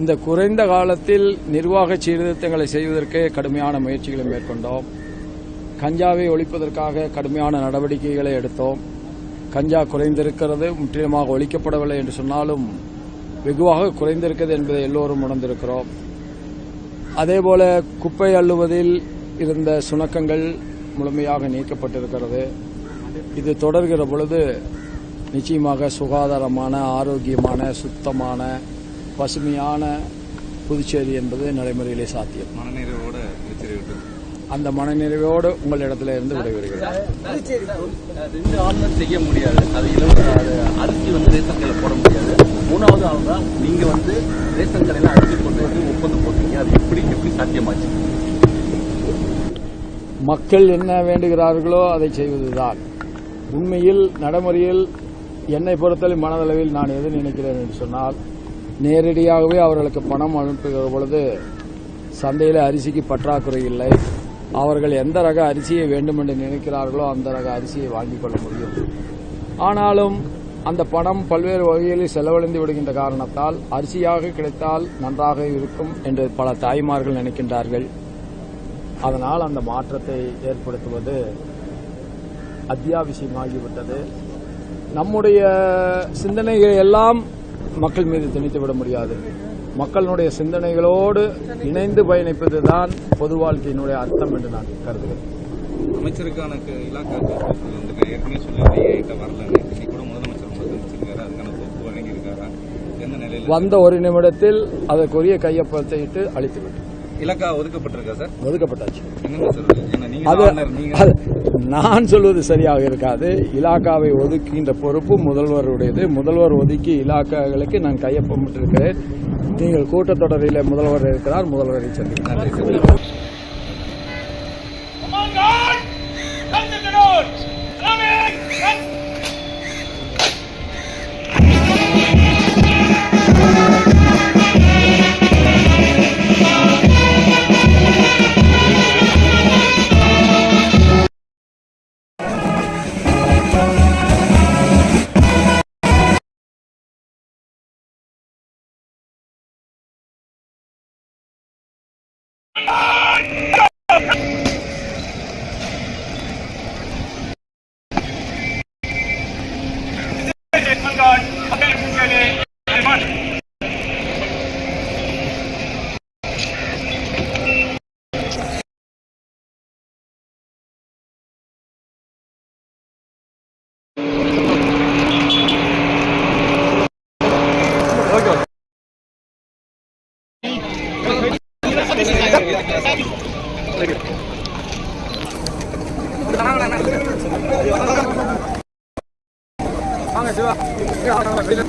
இந்த குறைந்த காலத்தில் நிர்வாக சீர்திருத்தங்களை செய்வதற்கு கடுமையான முயற்சிகளை மேற்கொண்டோம். கஞ்சாவை ஒழிப்பதற்காக கடுமையான நடவடிக்கைகளை எடுத்தோம். கஞ்சா குறைந்திருக்கிறது முற்றிலுமாக ஒழிக்கப்படவில்லை என்று சொன்னாலும் வெகுவாக குறைந்திருக்கிறது என்பதை எல்லோரும் உணர்ந்திருக்கிறோம். அதேபோல குப்பை அள்ளுவதில் இருந்த சுணக்கங்கள் முழுமையாக நீக்கப்பட்டிருக்கிறது. இது தொடர்கிற பொழுது நிச்சயமாக சுகாதாரமான ஆரோக்கியமான சுத்தமான பசுமையான புதுச்சேரி என்பது நடைமுறையிலே சாத்தியம். மனநிறைவோட அந்த மனநிறைவோடு உங்களிடத்தில் இருந்து விடைபெறுகிறேன். செய்ய முடியாது. அது இலவச அது அரிசி வந்து ரேஷன் கடையில் போட முடியாது. மூணாவது ஆள் தான் நீங்க வந்து ரேஷன் கடையில் அரிசி கொண்டு வந்து ஒப்பந்தம் போட்டீங்க அது எப்படி எப்படி சாத்தியமாச்சு? மக்கள் என்ன வேண்டுகிறார்களோ அதை செய்வதுதான். உண்மையில் நடைமுறையில் என்னை பொறுத்தவரை மனதளவில் நான் எது நினைக்கிறேன் என்று சொன்னால் நேரடியாகவே அவர்களுக்கு பணம் அனுப்புகிற பொழுது சந்தையில் அரிசிக்கு பற்றாக்குறை இல்லை. அவர்கள் எந்த ரக அரிசியை வேண்டும் என்று நினைக்கிறார்களோ அந்த ரக அரிசியை வாங்கிக் கொள்ள முடியும். ஆனாலும் அந்த பணம் பல்வேறு வகைகளில் செலவழிந்து விடுகின்ற காரணத்தால் அரிசியாக கிடைத்தால் நன்றாக இருக்கும் என்று பல தாய்மார்கள் நினைக்கின்றார்கள். அதனால் அந்த மாற்றத்தை ஏற்படுத்துவது அத்தியாவசியமாகிவிட்டது. நம்முடைய சிந்தனைகளை எல்லாம் மக்கள் மீது திணித்து விட முடியாது. மக்களுடைய சிந்தனைகளோடு இணைந்து பயணிப்பதுதான் பொது வாழ்க்கையினுடைய அர்த்தம் என்று நான் கருதுகிறேன். அமைச்சருக்கான வந்து நான் ஏற்கனவே சொல்லியிருந்தேன் என்கிட்ட வரல. இன்னைக்கு கூட முதலமைச்சர் உங்களை சந்திச்சிருக்காரு அதுக்கான கோப்பு வழங்கியிருக்காரா? எந்த நிலையில வந்த ஒரு நிமிடத்தில் அதற்குரிய கையொப்பத்தையிட்டு அளித்துவிட்டோம் இலாக்கா ஒதுக்கப்பட்டிருக்கா சார்? ஒதுக்கப்பட்டாச்சு. என்னங்க சார்? அது நான் சொல்வது சரியாக இருக்காது இலாக்காவை ஒதுக்கின்ற பொறுப்பு முதல்வருடையது முதல்வர் ஒதுக்கி இலாக்காக்களுக்கு நான் கையொப்பமிட்டிருக்கிறேன் நீங்கள் கூட்டத்தொடரில் முதல்வர் இருக்கிறார் முதல்வரை சந்திக்கிறார் Come on, guard! Come to the road! Coming! Come! Come 这里拿过来来放开车你好你好没事